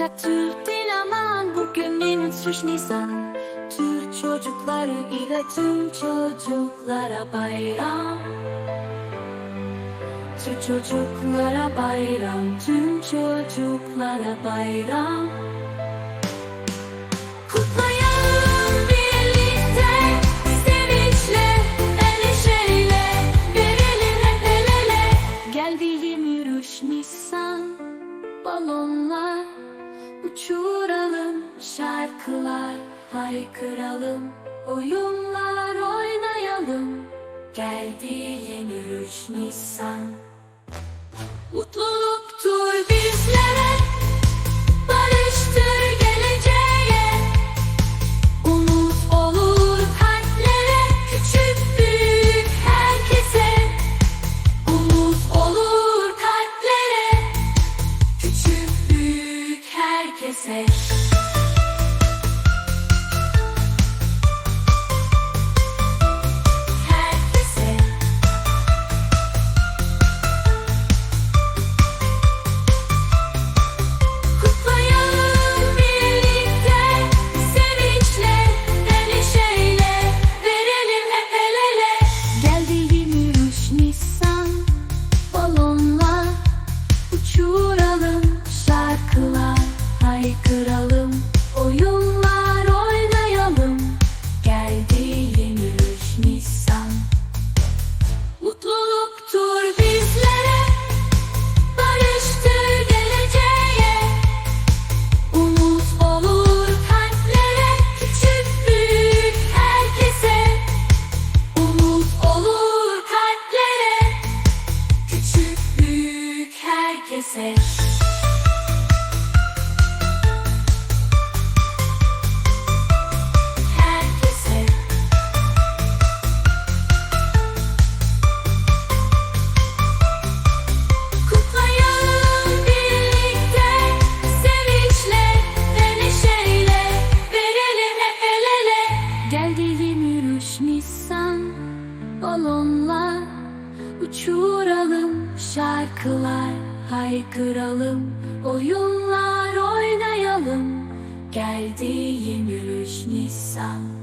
Atatürk değil aman bugün 23 Nisan. Türk çocukları ile tüm çocuklara bayram. Türk çocuklara bayram Tüm çocuklara bayram Haykıralım Oyunlar oynayalım. Geldi 23 Nisan. Mutluluktur herkese Herkese. Kutlayalım birlikte Sevinçle ve Verelim hep el ele. Geldi 23 Nisan Balonlar Uçuralım şarkılar Haykıralım Oyunlar oynayalım. Geldi 23 Nisan